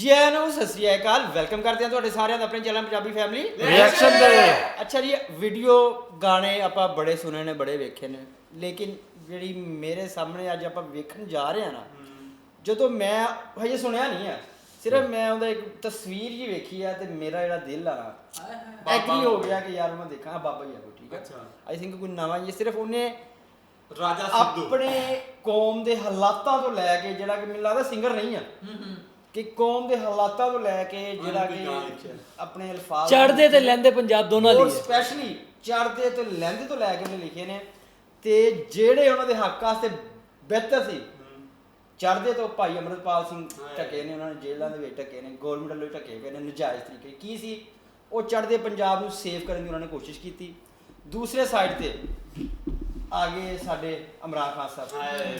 ਜੀ ਆਇਆਂ ਨੂੰ ਸਤਿ ਸ੍ਰੀ ਅਕਾਲ। ਵੈਲਕਮ ਕਰਦੇ ਹਾਂ ਤੁਹਾਡੇ ਸਾਰਿਆਂ ਦਾ ਆਪਣੇ ਚੈਨਲ ਪੰਜਾਬੀ ਫੈਮਿਲੀ ਰਿਐਕਸ਼ਨ ਦੇ। ਅੱਛਾ ਜੀ ਵੀਡੀਓ ਗਾਣੇ ਆਪਾਂ ਬੜੇ ਸੁਣੇ ਨੇ ਬੜੇ ਵੇਖੇ ਨੇ। ਲੇਕਿਨ ਜਿਹੜੀ ਮੇਰੇ ਸਾਹਮਣੇ ਅੱਜ ਆਪਾਂ ਵੇਖਣ ਜਾ ਰਹੇ ਹਾਂ ਨਾ ਜਦੋਂ ਮੈਂ ਹਜੇ ਸੁਣਿਆ ਨਹੀਂ ਆ ਸਿਰਫ ਮੈਂ ਉਹਦਾ ਇੱਕ ਤਸਵੀਰ ਜੀ ਵੇਖੀ ਆ ਤੇ ਮੇਰਾ ਜਿਹੜਾ ਦਿਲ ਆ ਐਗਰੀ ਹੋ ਗਿਆ ਕਿ ਯਾਰ ਮੈਂ ਦੇਖਾਂ ਬਾਬਾ ਜੀ ਆ ਕੋਈ ਠੀਕ ਹੈ ਅੱਛਾ। ਆਈ ਥਿੰਕ ਕੋਈ ਨਵਾਂ ਹੀ ਹੈ, ਸਿਰਫ ਉਹਨੇ ਰਾਜਾ ਸਿੱਧੂ। ਆਪਣੇ ਕੌਮ ਦੇ ਹਾਲਾਤਾਂ ਤੋਂ ਲੈ ਕੇ ਜਿਹੜਾ ਕਿ ਮੈਨੂੰ ਲੱਗਦਾ ਸਿੰਗਰ ਨਹੀਂ ਆ। ਕਿ ਕੌਮ ਦੇ ਹਾਲਾਤਾਂ ਤੋਂ ਲੈ ਕੇ ਜਿਹੜਾ ਕਿ। ਆਪਣੇ ਅਲਫਾਜ਼ ਚੜਦੇ ਤੇ ਲੈਂਦੇ ਪੰਜਾਬ ਦੋਨਾਂ ਲਈ। ਸਪੈਸ਼ਲੀ ਚੜਦੇ ਤੇ ਲੈਂਦੇ ਤੋਂ ਲੈ ਕੇ ਉਹਨੇ ਲਿਖੇ ਨੇ ਤੇ ਜਿਹੜੇ ਉਹਨਾਂ ਦੇ ਹੱਕ ਵਾਸਤੇ ਬਿਹਤਰ ਸੀ ਚੜਦੇ ਤੋਂ ਭਾਈ ਅਮਰਪਾਲ ਸਿੰਘ ਟਕੇ ਨੇ ਉਹਨਾਂ ਨੇ ਜੇਲ੍ਹਾਂ ਦੇ ਵਿੱਚ ਟਕੇ ਨੇ ਗਵਰਨਮੈਂਟ ਵੱਲੋਂ ਟਕੇ ਗਏ ਨੇ ਨਜਾਇਜ਼ ਤਰੀਕੇ ਕੀ ਸੀ ਉਹ ਚੜਦੇ ਪੰਜਾਬ ਨੂੰ ਸੇਵ ਕਰਨ ਦੀ ਉਹਨਾਂ ਨੇ ਕੋਸ਼ਿਸ਼ ਕੀਤੀ ਦੂਸਰੇ ਸਾਈਡ ਤੇ ਆਗੇ ਸਾਡੇ ਇਮਰਾਨ ਖਾਨ ਸਾਹਿਬ।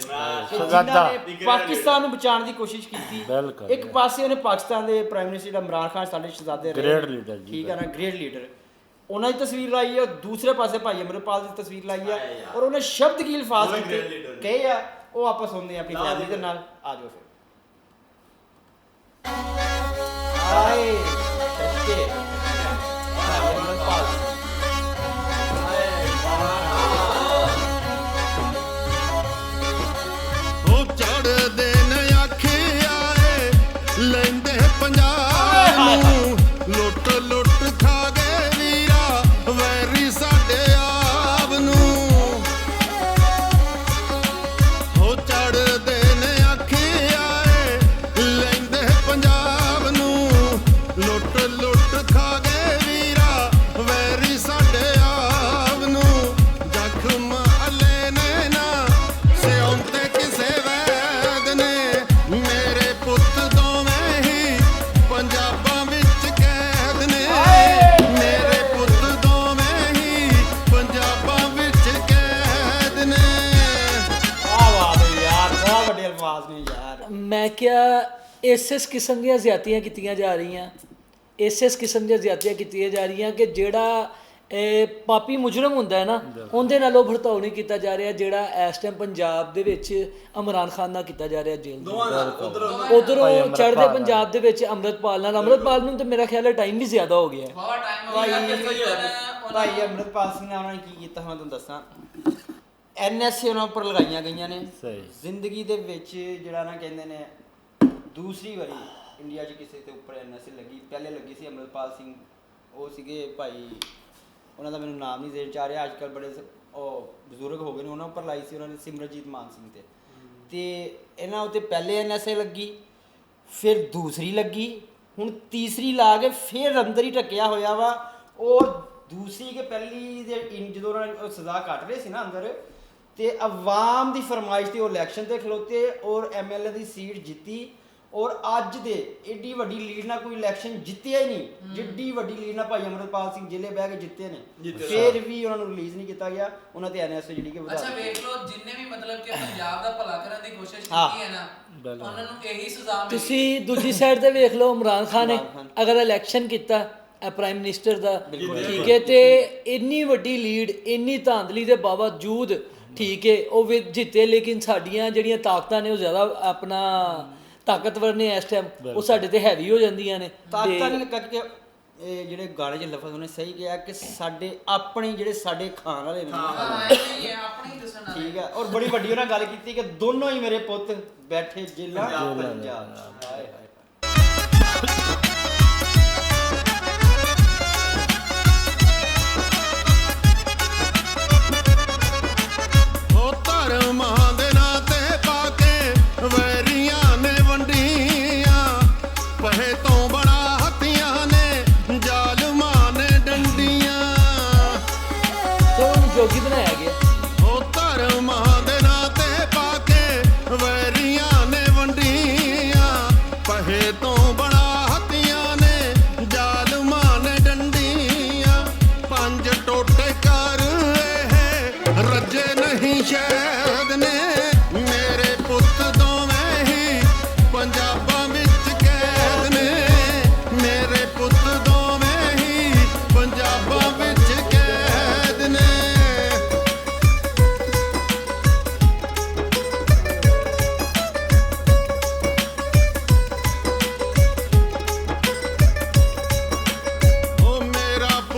ਮੈਂ ਜਿਨ੍ਹਾਂ ਨੇ ਪਾਕਿਸਤਾਨ ਨੂੰ ਬਚਾਉਣ ਦੀ ਕੋਸ਼ਿਸ਼ ਕੀਤੀ। ਇੱਕ ਪਾਸੇ ਉਹਨੇ ਪਾਕਿਸਤਾਨ ਦੇ ਪ੍ਰਾਈਮ ਮਿਨਿਸਟਰ ਇਮਰਾਨ ਖਾਨ ਸਾਡੇ ਸ਼ਹਜ਼ਾਦੇ ਰਹੇ। Great leader ਜੀ, ਠੀਕ ਹੈ ਨਾ ਗ੍ਰੇਟ ਲੀਡਰ ਉਹਨਾਂ ਦੀ ਤਸਵੀਰ ਲਾਈ ਹੈ ਦੂਸਰੇ ਪਾਸੇ ਭਾਈ ਅਮਰਪਾਲ ਦੀ ਤਸਵੀਰ ਲਾਈ ਹੈ ਯਾਰ। ਔਰ ਉਹਨੇ ਸ਼ਬਦ ਕੀ ਅਲਫਾਜ਼ ਦੋਵੇਂ great ਕੀਤੇ? leader। ਕਹੇ ਆ ਉਹ ਆਪਾਂ ਸੁਣਦੇ ਆ ਆਪਣੀ ਨਾਲ ਫੈਮਿਲੀ ਦੀ ਦੇ ਨਾਲ। ਆ ਜਾਓ ਫਿਰ। ਹਾਏ। ਉਹ ਅਲਫਾਜ਼ ਨੇ ਯਾਰ। ਮੈਂ ਕਿਹਾ ਇਸ ਇਸ ਕਿਸਮ ਦੀਆਂ ਜ਼ਿਆਤੀਆਂ ਕੀਤੀਆਂ ਜਾ ਰਹੀਆਂ। ਇਸ ਇਸ ਕਿਸਮ ਦੀਆਂ ਜ਼ਿਆਤੀਆਂ ਕੀਤੀਆਂ ਜਾ ਰਹੀਆਂ ਕਿ ਜਿਹੜਾ ਇਹ ਪਾਪੀ ਮੁਜਰਮ ਹੁੰਦਾ ਹੈ ਨਾ ਉਹਦੇ ਨਾਲੋਂ ਭਰਤਾਓ ਨਹੀਂ ਕੀਤਾ ਜਾ ਰਿਹਾ ਜਿਹੜਾ ਇਸ ਟਾਈਮ ਪੰਜਾਬ ਦੇ ਵਿੱਚ ਇਮਰਾਨ ਖਾਨ ਨਾਲ ਕੀਤਾ ਜਾ ਰਿਹਾ ਜੇਲ੍ਹ ਦਾ ਉਧਰ ਚੜ੍ਹਦੇ ਪੰਜਾਬ ਦੇ ਵਿੱਚ ਅੰਮ੍ਰਿਤਪਾਲ ਨਾਲ। ਅੰਮ੍ਰਿਤਪਾਲ ਨੂੰ ਤੇ ਮੇਰਾ ਖਿਆਲ ਹੈ ਟਾਈਮ ਵੀ ਜ਼ਿਆਦਾ ਹੋ ਗਿਆ। ਹੈ ਬਹੁਤ ਟਾਈਮ ਹੋ ਭਾਈ ਗਿਆ ਭਾਈ ਅਮਰਪਾਲ ਸਿੰਘ ਨੇ ਉਹਨਾਂ ਨੇ ਕੀ ਕੀਤਾ ਮੈਂ ਤੁਹਾਨੂੰ ਦੱਸਾਂ। ਐਨਐਸਏ ਉਹਨਾਂ ਉੱਪਰ ਲਗਾਈਆਂ ਗਈਆਂ ਨੇ। ਸਹੀ। ਜ਼ਿੰਦਗੀ ਦੇ ਵਿੱਚ ਜਿਹੜਾ ਨਾ ਕਹਿੰਦੇ ਨੇ ਦੂਸਰੀ ਵਾਰੀ ਇੰਡੀਆ 'ਚ ਕਿਸੇ ਤੇ ਉੱਪਰ ਐਨਐਸਏ ਲੱਗੀ। ਪਹਿਲੇ ਲੱਗੀ ਸੀ ਅਮਰਪਾਲ ਸਿੰਘ। ਉਹ ਸੀਗੇ ਭਾਈ ਉਹਨਾਂ ਦਾ ਮੈਨੂੰ ਨਾਮ ਨਹੀਂ ਦੇਣ ਚ ਆ ਰਿਹਾ। ਅੱਜ ਬੜੇ ਉਹ ਬਜ਼ੁਰਗ ਹੋ ਗਏ ਨੇ। ਉਹਨਾਂ ਉੱਪਰ ਲਾਈ ਸੀ ਉਹਨਾਂ ਨੇ ਸਿਮਰਜੀਤ ਮਾਨ ਸਿੰਘ ਤੇ। ਤੇ ਇਹਨਾਂ ਉੱਤੇ ਪਹਿਲੇ ਐਨਐਸਏ ਲੱਗੀ ਫਿਰ ਦੂਸਰੀ ਲੱਗੀ। ਹੁਣ ਤੀਸਰੀ ਲਾ ਕੇ ਫਿਰ ਅੰਦਰ ਹੀ ਟਕਿਆ ਹੋਇਆ ਵਾ। ਔਰ ਦੂਸਰੀ ਕਿ ਪਹਿਲੀ ਦੇ ਜਦੋਂ ਉਹਨਾਂ ਉਹ ਸਜ਼ਾ ਕੱਟ ਰਹੇ ਸੀ ਨਾ ਅੰਦਰ ਤੇ ਆਵਾਮ ਦੀ ਫਰਮਾਇਸ਼ ਤੇ ਉਹ ਇਲੈਕਸ਼ਨ ਤੇ ਖਲੋਤੇ ਔਰ ਐਮਐਲਏ ਦੀ ਸੀਟ ਜਿੱਤੀ ਔਰ ਅੱਜ ਦੇ ਏਡੀ ਵੱਡੀ ਲੀਡ ਨਾਲ ਕੋਈ ਇਲੈਕਸ਼ਨ ਜਿੱਤਿਆ ਹੀ ਨਹੀਂ ਜਿੱਡੀ ਵੱਡੀ ਲੀਡ ਨਾਲ ਭਾਈ ਅਮਰਪਾਲ ਸਿੰਘ ਜ਼ਿਲ੍ਹੇ ਬਹਿ ਕੇ ਜਿੱਤੇ ਨੇ ਫਿਰ ਵੀ ਉਹਨਾਂ ਨੂੰ ਰਿਲੀਜ਼ ਨਹੀਂ ਕੀਤਾ ਗਿਆ ਉਹਨਾਂ ਤੇ ਐਨਐਸਏ ਜਿਹੜੀ ਕਿ ਵਧਾ ਅੱਛਾ। ਵੇਖ ਲਓ ਜਿੰਨੇ ਵੀ ਮਤਲਬ ਕਿ ਪੰਜਾਬ ਦਾ ਭਲਾ ਕਰਨ ਦੀ ਕੋਸ਼ਿਸ਼। ਕੀਤੀ ਹੈ ਨਾ। ਉਹਨਾਂ ਨੂੰ ਇਹੀ ਸਜ਼ਾ ਮਿਲੀ ਤੁਸੀਂ ਦੂਜੀ ਸਾਈਡ ਤੇ ਵੇਖ ਲਓ ਇਮਰਾਨ ਖਾਨ ਨੇ। ਅਗਰ ਇਲੈਕਸ਼ਨ ਕੀਤਾ ਪ੍ਰਾਈਮ ਮਿਨਿਸਟਰ ਦਾ। ਠੀਕ ਹੈ ਤੇ ਇੰਨੀ ਵੱਡੀ ਲੀਡ ਇੰਨੀ ਧਾਂਦਲੀ ਦੇ ਬਾਵਜੂਦ ਠੀਕ ਹੈ ਉਹ ਵੀ ਜਿੱਤੇ ਲੇਕਿਨ ਸਾਡੀਆਂ ਜਿਹੜੀਆਂ ਤਾਕਤਾਂ ਨੇ ਉਹ ਜ਼ਿਆਦਾ ਆਪਣਾ ਤਾਕਤਵਰ ਨੇ ਇਸ ਟਾਈਮ ਉਹ ਸਾਡੇ ਤੇ ਹੈਵੀ ਹੋ ਜਾਂਦੀਆਂ ਨੇ। ਤਾਕਤਾਂ ਨੇ ਕਰਕੇ ਇਹ ਜਿਹੜੇ ਗਾਣੇ 'ਚ ਲਫ਼ਜ਼ ਉਹਨੇ ਸਹੀ ਕਿਹਾ ਕਿ ਸਾਡੇ ਆਪਣੇ ਜਿਹੜੇ ਸਾਡੇ ਖਾਣ ਵਾਲੇ ਨੇ। ਹਾਂ ਇਹ ਨਹੀਂ ਹੈ ਆਪਣੇ ਹੀ ਦੱਸਣਾ ਠੀਕ ਹੈ ਔਰ ਬੜੀ ਵੱਡੀ ਉਹਨਾਂ ਗੱਲ ਕੀਤੀ ਕਿ ਦੋਨੋਂ ਹੀ ਮੇਰੇ ਪੁੱਤ ਬੈਠੇ ਜੇਲਾਂ ਪੰਜਾਬ ਪੰਜਾਬ। ਹਾਏ ਹਾਏ। ਸੋ ਉਹਨੂੰ ਜੋਗੀ ਬਣਾਇਆ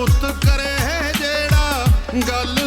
ਪੁੱਤ ਕਰੇ ਜਿਹੜਾ ਗੱਲ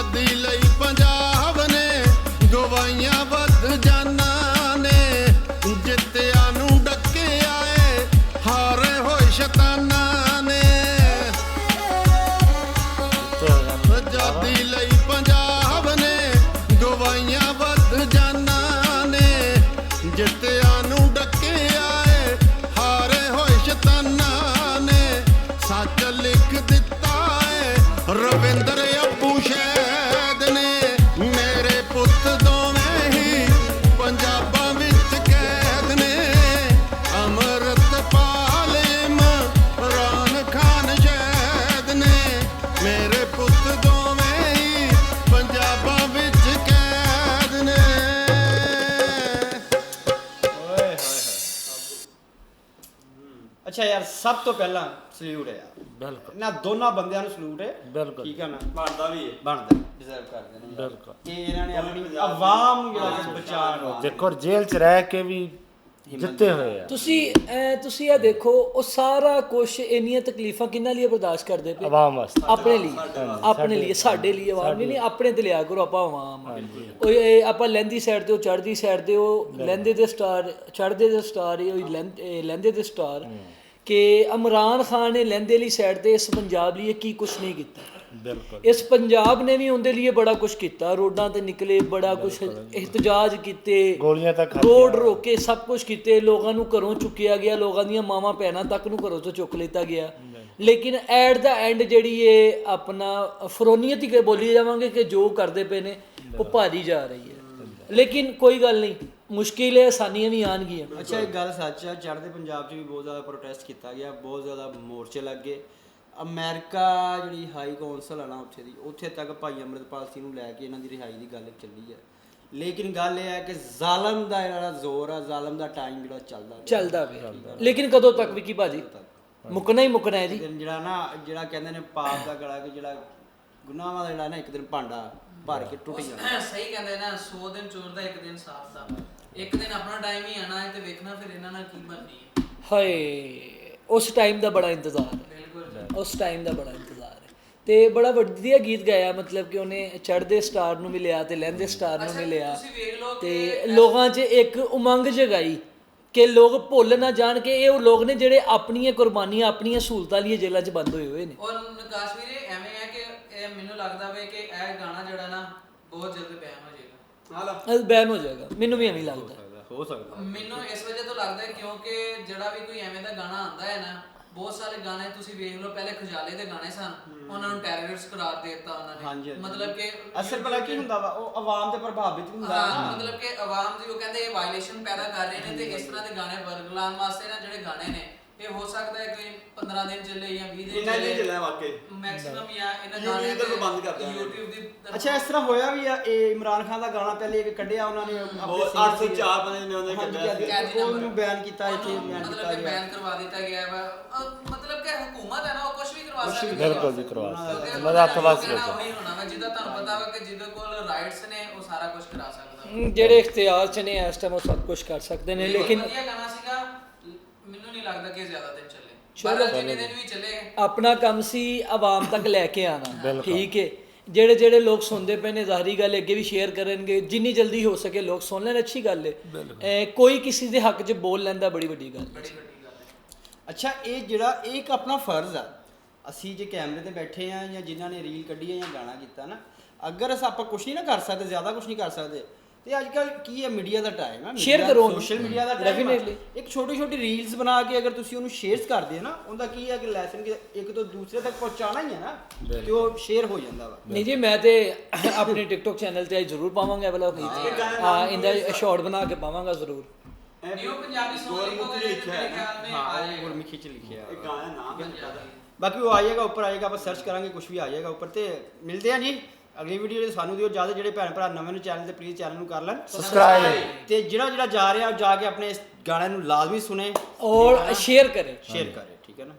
ਆਜ਼ਾਦੀ ਲਈ ਪੰਜਾਬ ਨੇ ਗਵਾਈਆਂ ਵੱਧ ਜਾਨਾਂ ਨੇ। ਜਿੱਤਿਆਂ ਨੂੰ ਡੱਕਿਆ ਏ ਹਾਰੇ ਹੋਏ ਸ਼ੈਤਾਨਾਂ ਨੇ। ਆਜ਼ਾਦੀ ਲਈ ਪੰਜਾਬ ਨੇ ਗਵਾਈਆਂ ਵੱਧ ਜਾਨਾਂ ਨੇ। ਜਿੱਤਿਆਂ ਨੂੰ ਡੱਕਿਆ ਸਭ ਤੋਂ ਪਹਿਲਾਂ ਸਲੂਟ ਹੈ ਯਾਰ। ਬਿਲਕੁਲ। ਇਹਨਾਂ ਦੋਨਾਂ ਬੰਦਿਆਂ ਨੂੰ ਸਲੂਟ ਹੈ। ਬਿਲਕੁਲ। ਠੀਕ ਹੈ ਨਾ? ਬਣਦਾ ਵੀ ਹੈ। ਬਣਦਾ ਡਿਜ਼ਰਵ ਕਰਦੇ ਨੇ। ਬਿਲਕੁਲ। ਕਿ ਇਹਨਾਂ ਨੇ ਆਪਣੀ ਆਵਾਮ ਨੂੰ ਜਿਹੜਾ ਕਿ ਬਚਾਉਣ ਵਾਸਤੇ ਦੇਖੋ ਜੇਲ੍ਹ 'ਚ ਰਹਿ ਕੇ ਵੀ ਜਿੱਤੇ ਹੋਏ ਆ। ਤੁਸੀਂ ਤੁਸੀਂ ਇਹ ਦੇਖੋ ਉਹ ਸਾਰਾ ਕੁਝ ਇੰਨੀਆਂ ਤਕਲੀਫਾਂ ਕਿੰਨਾਂ ਲਈ ਬਰਦਾਸ਼ਤ ਕਰਦੇ ਪਏ? ਆਵਾਮ ਵਾਸਤੇ। ਆਪਣੇ ਲਈ। ਆਪਣੇ ਲਈ ਸਾਡੇ ਲਈ ਆਵਾਮ ਨਹੀਂ ਨਹੀਂ ਆਪਣੇ ਤੇ ਲਿਆ ਕਰੋ ਆਪਾਂ ਆਵਾਮ। ਉਹ ਇਹ ਆਪਾਂ ਲੈਂਦੀ ਸਾਈਡ ਤੇ ਉਹ ਚੜ੍ਹਦੀ ਸਾਈਡ ਤੇ ਉਹ ਲੈਂਦੇ ਦੇ ਸਟਾਰ ਚੜ੍ਹਦੇ ਦੇ ਸਟਾਰ ਇਹ ਉਹ ਲੈਂਦ- ਇਹ ਲੈਂਦੇ ਦੇ ਸਟਾਰ ਕਿ ਇਮਰਾਨ ਖਾਨ ਨੇ ਲੈਂਦੇ ਲਈ ਸਾਈਡ ਤੇ ਇਸ ਪੰਜਾਬ ਲਈ ਕੀ ਕੁਝ ਨਹੀਂ ਕੀਤਾ। ਬਿਲਕੁਲ। ਇਸ ਪੰਜਾਬ ਨੇ ਵੀ ਉਹਦੇ ਲਈ ਬੜਾ ਕੁਝ ਕੀਤਾ। ਰੋਡਾਂ ਤੇ ਨਿਕਲੇ ਬੜਾ ਕੁਝ ਇhtਜਾਜ ਕੀਤੇ। ਗੋਲੀਆਂ ਤੱਕ ਰੋਡ ਰੋਕੇ ਸਭ ਕੁਝ ਕੀਤੇ। ਲੋਕਾਂ ਨੂੰ ਘਰੋਂ ਚੁੱਕਿਆ ਗਿਆ। ਲੋਕਾਂ ਦੀਆਂ ਮਾਵਾਂ ਭੈਣਾਂ ਤੱਕ ਨੂੰ ਘਰੋਂ ਤੋਂ ਚੁੱਕ ਲਿੱਤਾ ਗਿਆ। ਲੇਕਿਨ ਐਟ ਦਾ ਐਂਡ ਜਿਹੜੀ ਇਹ ਆਪਣਾ ਫਰੋਨੀਅਤ ਹੀ ਬੋਲੀ ਜਾਵਾਂਗੇ ਕਿ ਜੋ ਕਰਦੇ ਪਏ ਨੇ ਉਹ ਭਾਰੀ ਜਾ ਰਹੀ ਹੈ। ਲੇਕਿਨ ਕੋਈ ਗੱਲ ਨਹੀਂ। ਮੁਸ਼ਕਿਲ ਹੈ ਆਸਾਨੀਆਂ ਵੀ ਆਣਗੀਆਂ ਅੱਛਾ ਇੱਕ ਗੱਲ ਸੱਚ ਆ ਚੜ੍ਹਦੇ ਪੰਜਾਬ 'ਚ ਵੀ ਬਹੁਤ ਜ਼ਿਆਦਾ ਪ੍ਰੋਟੈਸਟ ਕੀਤਾ ਗਿਆ ਬਹੁਤ ਜ਼ਿਆਦਾ ਮੋਰਚੇ ਲੱਗੇ ਅਮਰੀਕਾ ਜਿਹੜੀ ਹਾਈ ਕੌਂਸਲ ਆ ਨਾ ਉੱਥੇ ਦੀ ਉੱਥੇ ਤੱਕ ਭਾਈ ਅੰਮ੍ਰਿਤਪਾਲ ਸਿੰਘ ਨੂੰ ਲੈ ਕੇ ਇਹਨਾਂ ਦੀ ਰਿਹਾਈ ਦੀ ਗੱਲ ਚੱਲੀ ਹੈ ਲੇਕਿਨ ਗੱਲ ਇਹ ਹੈ ਕਿ ਜ਼ਾਲਮ ਦਾ ਜਿਹੜਾ ਜ਼ੋਰ ਆ ਜ਼ਾਲਮ ਦਾ ਟਾਈਮ ਜਿਹੜਾ ਚੱਲਦਾ ਪਿਆ। ਚੱਲਦਾ ਪਿਆ। ਲੇਕਿਨ ਕਦੋਂ ਤੱਕ ਵੀ ਕੀ ਭਾਜੀ ਮੁੱਕਣਾ ਹੀ ਮੁੱਕਣਾ ਹੈ ਜੀ। ਦਿਨ ਜਿਹੜਾ ਨਾ ਜਿਹੜਾ ਕਹਿੰਦੇ ਨੇ ਪਾਪ ਦਾ ਗਲਾ ਕਿ ਜਿਹੜਾ ਗੁਨਾਹਾਂ ਦਾ ਜਿਹੜਾ ਨਾ ਇੱਕ ਦਿਨ ਭਾਂਡਾ ਭਰ ਕੇ ਟੁੱਟ ਜਾਣਾ ਸਹੀ ਕਹਿੰਦੇ ਨਾ 100 ਦਿਨ ਚੋਰ ਦਾ ਇੱਕ ਦਿਨ ਸਾਫ਼ ਦਾ। ਇੱਕ ਦਿਨ ਆਪਣਾ ਟਾਈਮ ਹੀ ਆਣਾ ਹੈ ਤੇ ਵੇਖਣਾ ਫਿਰ ਇਹਨਾਂ ਨਾਲ ਕੀ ਬਣਨੀ ਹੈ। ਹਾਏ ਉਸ ਟਾਈਮ ਦਾ ਬੜਾ ਇੰਤਜ਼ਾਰ ਹੈ। ਬਿਲਕੁਲ ਉਸ ਟਾਈਮ ਦਾ ਬੜਾ ਇੰਤਜ਼ਾਰ ਹੈ। ਤੇ ਬੜਾ ਵਧੀਆ ਗੀਤ ਗਾਇਆ ਮਤਲਬ ਕਿ ਉਹਨੇ ਚੜ੍ਹਦੇ ਸਟਾਰ ਨੂੰ ਵੀ ਲਿਆ ਤੇ ਲਹਿੰਦੇ ਸਟਾਰ ਨੂੰ ਵੀ ਲਿਆ ਤੇ ਲੋਕਾਂ 'ਚ ਇੱਕ ਉਮੰਗ ਜਗਾਈ ਕਿ ਲੋਕ ਭੁੱਲ ਨਾ ਜਾਣ ਕਿ ਇਹ ਉਹ ਲੋਕ ਨੇ ਜਿਹੜੇ ਆਪਣੀਆਂ ਕੁਰਬਾਨੀਆਂ ਆਪਣੀਆਂ ਸਹੂਲਤਾਂ ਲਈ ਜੇਲ੍ਹਾਂ 'ਚ ਬੰਦ ਹੋਏ ਹੋਏ ਨੇ। ਔਰ ਨਕਾਸ਼ ਵੀਰੇ ਐਵੇਂ ਹੈ ਕਿ ਮੈਨੂੰ ਲੱਗਦਾ ਵੇ ਕਿ ਇਹ ਗਾਣਾ ਜਿਹੜਾ ਨਾ ਬਹੁਤ ਜਲਦ ਬੈਨ ਹੋ ਇਹ ਬੈਨ ਹੋ ਜਾਏਗਾ। ਮੈਨੂੰ ਵੀ ਐਵੇਂ ਹੀ ਲੱਗਦਾ। ਹੋ ਸਕਦਾ। ਮੈਨੂੰ ਇਸ ਵਜ੍ਹਾ ਤੋਂ ਲੱਗਦਾ ਹੈ ਕਿਉਂਕਿ ਜਿਹੜਾ ਵੀ ਕੋਈ ਐਵੇਂ ਦਾ ਗਾਣਾ ਆਂਦਾ ਹੈ ਨਾ ਬਹੁਤ ਸਾਰੇ ਗਾਣੇ ਤੁਸੀਂ ਵੇਖ ਲਓ ਪਹਿਲੇ ਖਜਾਲੇ ਦੇ ਗਾਣੇ ਸਨ। ਉਹਨਾਂ ਨੂੰ ਟੈਰਰਿਸਟ ਕਰਾਰ ਦੇ ਦਿੱਤਾ ਉਹਨਾਂ ਨੇ। ਹਾਂਜੀ, ਹਾਂਜੀ। ਮਤਲਬ ਕਿ ਅਸਲ ਪਤਾ ਕੀ ਹੁੰਦਾ ਵਾ ਉਹ ਆਵਾਮ ਤੇ ਪ੍ਰਭਾਵਿਤ ਹੁੰਦਾ ਹੈ। ਨਾ ਮਤਲਬ ਕਿ ਆਵਾਮ ਦੀ ਉਹ ਕਹਿੰਦੇ ਇਹ ਵਾਇਲੇਸ਼ਨ ਪੈਦਾ ਕਰ ਰਹੇ ਨੇ ਤੇ ਇਸ ਤਰ੍ਹਾਂ ਦੇ ਗਾਣੇ ਵਰਗਲਾਉਣ ਵਾਸਤੇ ਨਾ ਜਿਹੜੇ ਗਾਣੇ ਨੇ ਇਹ ਹੋ ਸਕਦਾ ਹੈ ਕੋਈ 15 ਦਿਨ ਚੱਲੇ ਜਾਂ 20 ਦਿਨ ਇੰਨਾ ਨਹੀਂ ਚੱਲਿਆ ਵਾਕਈ। ਮੈਕਸਿਮਮ ਜਾਂ ਇਹਨਾਂ YouTube ਗਾਣੇ ਤੇ ਬੰਦ ਕਰ ਦਿਆਂਗੇ। YouTube ਦੀ ਤਰਫ- ਅੱਛਾ ਇਸ ਤਰ੍ਹਾਂ ਹੋਇਆ ਵੀ ਆ ਇਹ ਇਮਰਾਨ ਖਾਨ ਦਾ ਗਾਣਾ ਪਹਿਲੇ ਇੱਕ ਕੱਢਿਆ ਉਹਨਾਂ ਨੇ ਆਪਣੇ ਉਹ singer 804 ਬੰਦੇ ਨੇ ਉਹਨੇ ਹਾਂਜੀ, ਕੱਢਿਆ ਹਾਂਜੀ, ਸੀ। ਕੈਦੀ ਉਹਨੂੰ ਨੰਬਰ। ਬਿਆਨ ਕੀਤਾ ਇੱਥੇ ਉਹਨੂੰ ਬਿਆਨ ਮਤਲਬ ਕੀਤਾ ਕਿ ਗਿਆ। ਬੈਨ ਕਰਵਾ ਦਿੱਤਾ ਗਿਆ ਵਾ। ਅਹ ਮਤਲਬ ਕਿ ਹਕੂਮਤ ਹੈ ਨਾ ਉਹ ਕੁਝ ਵੀ ਕਰਵਾ ਕੁਛ ਵੀ ਸਕਦੀ ਹੈ। ਬਿਲਕੁਲ ਜੀ ਕਰਵਾ ਉਹਨਾਂ ਸਕਦੇ ਦਾ- ਉਹਨਾਂ ਦਾ ਹੱਥ ਵਸ ਕਹਿਣਾ ਗਿਆ ਉਹੀ ਹੋਣਾ ਵਾ ਜਿਹਦਾ ਤੁਹਾਨੂੰ ਪਤਾ ਵਾ ਕਿ ਜਿਹਦੇ ਕੋਲ ਰਾਈਟਸ ਨੇ ਉਹ ਸਾਰਾ ਕੁਝ ਕਰਾ ਸਕਦਾ। ਹਮ, ਜਿਹੜੇ ਇਖਤਿਆਰ 'ਚ ਨੇ ਇਸ ਟਾਈਮ ਉਹ ਸਭ ਕੁਝ ਕਰ ਸਕਦੇ ਨੇ ਲੇਕਿਨ ਵਧੀਆ ਗਾਣਾ ਸੀਗਾ ਲੱਗਦਾ ਕਿ ਜ਼ਿਆਦਾ ਦਿਨ ਚੱਲੇ। ਚਲੋ। ਪਰ ਜਿੰਨੇ ਦਿਨ ਵੀ ਚੱਲੇ। ਆਪਣਾ ਕੰਮ ਸੀ ਆਵਾਮ ਤੱਕ ਲੈ ਕੇ ਆਣਾ। ਠੀਕ ਹੈ ਜਿਹੜੇ ਜਿਹੜੇ ਲੋਕ ਸੁਣਦੇ ਪਏ ਨੇ ਜ਼ਾਹਰੀ ਗੱਲ ਹੈ, ਅੱਗੇ ਵੀ ਸ਼ੇਅਰ ਕਰਨਗੇ ਜਿੰਨੀ ਜਲਦੀ ਹੋ ਸਕੇ ਲੋਕ ਸੁਣ ਲੈਣ ਅੱਛੀ ਗੱਲ ਹੈ ਕੋਈ ਕਿਸੇ ਦੇ ਹੱਕ 'ਚ ਬੋਲ ਲੈਂਦਾ ਬੜੀ ਵੱਡੀ ਗੱਲ ਹੈ ਬੜੀ ਵੱਡੀ ਗੱਲ ਹੈ ਅੱਛਾ ਇਹ ਜਿਹੜਾ ਇਹ ਇੱਕ ਆਪਣਾ ਫਰਜ਼ ਆ। ਅਸੀਂ ਜੇ ਕੈਮਰੇ ਤੇ ਬੈਠੇ ਆ ਜਾਂ ਜਿਨ੍ਹਾਂ ਨੇ ਰੀਲ ਕੱਢੀ ਆ ਜਾਂ ਗਾਣਾ ਕੀਤਾ ਨਾ ਅਗਰ ਅਸ ਆਪਾਂ ਕੁਝ ਨਹੀਂ ਨਾ ਕਰ ਸਕਦੇ ਜ਼ਿਆਦਾ ਕੁਝ ਨਹੀਂ ਕਰ ਸਕਦੇ ਤੇ ਅੱਜ ਕੱਲ ਕੀ ਹੈ ਮੀਡੀਆ ਦਾ ਟਾਈਮ ਹੈ Share ਕਰੋ ਸੋਸ਼ਲ ਮੀਡੀਆ ਦਾ time ਆ। ਇੱਕ ਛੋਟੀ ਛੋਟੀ ਰੀਲਸ ਬਣਾ ਕੇ ਅਗਰ ਤੁਸੀਂ ਉਹਨੂੰ ਸ਼ੇਅਰਸ ਕਰਦੇ ਹੋ ਨਾ ਉਹਦਾ ਕੀ ਹੈ ਕਿ ਲੈਸਨ ਕਿ ਇੱਕ ਤੋਂ ਦੂਸਰੇ ਤੱਕ ਪਹੁੰਚਾਣਾ ਹੀ ਹੈ ਨਾ ਤੇ ਉਹ ਸ਼ੇਅਰ ਹੋ ਜਾਂਦਾ ਵਾ। ਨਹੀਂ ਜੀ ਮੈਂ ਤੇ ਆਪਣੇ TikTok ਚੈਨਲ ਤੇ ਜ਼ਰੂਰ ਪਾਵਾਂਗਾ ਇਹ ਹਾਂ। ਇਹਦਾ ਸ਼ਾਰਟ ਬਣਾ ਕੇ ਪਾਵਾਂਗਾ ਜ਼ਰੂਰ। ਨਿਊ ਪੰਜਾਬੀ ਸੌਂਗ ਗੁਰਮੁਖੀ ਲਿਖੋਗੇ ਲਿਖਿਆ ਹੈ ਹਾਂ ਉਹ ਆਏਗਾ। ਗੁਰਮੁਖੀ ਚ ਲਿਖਿਆ ਇੱਕ ਗਾਣਾ ਨਾਮ ਹੈ ਪੰਜਾਬੀ। ਬਾਕੀ ਉਹ ਆਏਗਾ ਉੱਪਰ ਆਏਗਾ ਆਪਾਂ ਸਰਚ ਕਰਾਂਗੇ ਕੁਝ ਵੀ ਆ ਜਾਏਗਾ ਉੱਪਰ ਤੇ ਮਿਲਦੇ ਆ ਜੀ। ਅਗਲੀ ਵੀਡੀਓ ਦੇ ਸਾਨੂੰ ਦਿਓ ਜ਼ਿਆਦਾ ਜਿਹੜੇ ਭੈਣ ਭਰਾ ਨਵੇਂ ਨੂੰ ਚੈਨਲ ਤੇ ਪਲੀਜ਼ ਚੈਨਲ ਨੂੰ ਕਰ ਲੈਣ। ਸਬਸਕ੍ਰਾਈਬ ਤੇ ਜਿਹੜਾ ਜਿਹੜਾ ਜਾ ਰਿਹਾ ਉਹ ਜਾ ਕੇ ਆਪਣੇ ਇਸ ਗਾਣੇ ਨੂੰ ਲਾਜ਼ਮੀ ਸੁਣੇ। ਔਰ ਸ਼ੇਅਰ ਕरें ਸ਼ੇਅਰ ਕਰੇ ਠੀਕ ਹੈ ਨਾ?